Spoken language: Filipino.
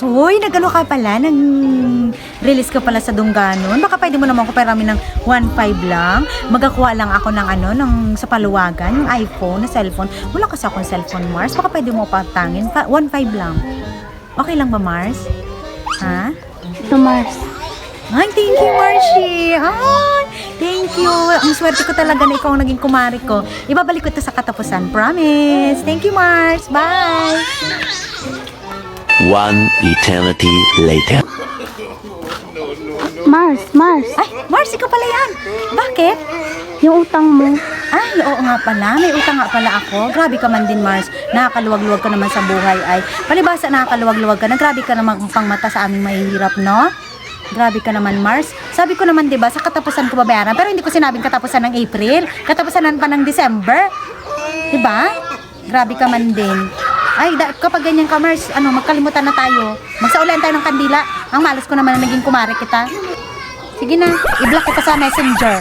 Hoy, nagano ka pala, nang release ka pala sa Dungganon. Baka pwede mo naman ko perami ng 1.5 lang. Magakuha lang ako ng ano, ng sa paluwagan, yung iPhone, na cellphone. Wala kasi akong cellphone, Mars. Baka pwede mo patangin. Pa- 1.5 lang. Okay lang ba, Mars? Ha? Ito, Mars. Ay, thank you, Marcy. Ay, thank you. Ang swerte ko talaga na ikaw ang naging kumari ko. Ibabalik ko ito sa katapusan. Promise. Thank you, Mars. Bye. One eternity later. Mars, Mars. Ay, Mars, ikaw pala yan. Bakit? Yung utang mo. Ay, oo nga pala. May utang nga pala ako. Grabe ka man din, Mars. Nakakaluwag-luwag ka naman sa buhay ay. Palibasa nakakaluwag-luwag ka na. Grabe ka naman pang mata sa aming mahihirap, no? Grabe ka naman, Mars. Sabi ko naman, di ba, sa katapusan ko babayaran. Pero hindi ko sinabing katapusan ng April. Katapusan pa ng December. Di ba? Grabe ka man din. Ay, da, kapag ganyan ka, Mars, ano, magkalimutan na tayo. Magsaulan tayo ng kandila. Ang malas ko naman na naging kumari kita. Sige na, i-block kita sa messenger.